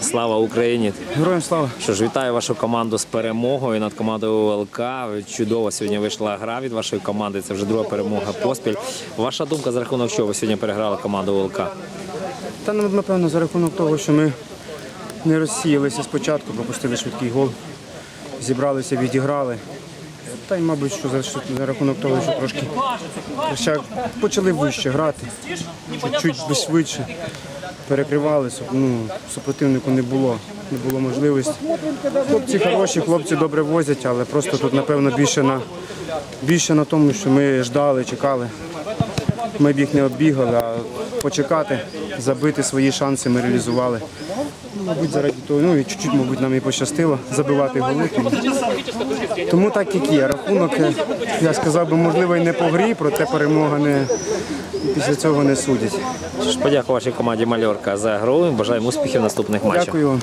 Слава Україні! Героям слава! Що ж, вітаю вашу команду з перемогою над командою УЛК. Чудово сьогодні вийшла гра від вашої команди. Це вже друга перемога поспіль. Ваша думка за рахунок чого ви сьогодні переграли команду УЛК? Та ну, напевно за рахунок того, що ми не розсіялися спочатку, пропустили швидкий гол, зібралися, відіграли. Та й, мабуть, що за, за рахунок того, що трошки ще почали вище грати, чуть швидше перекривали, ну, супротивнику не було, не було можливості. Хлопці хороші, хлопці добре возять, але просто тут, напевно, більше на, більше на тому, що ми ждали, чекали. Ми б їх не оббігали, а почекати, забити свої шанси ми реалізували. Ну, Мабуть, заради того, ну і чуть-чуть, мабуть, нам і пощастило забивати голи. Тому, тому так як є. Рахунок, я сказав би, можливо, і не по грі, проте перемога не після цього не судять. Подякую вашій команді Мальорка за гру. Бажаємо успіхів в наступних матчах. Дякую вам.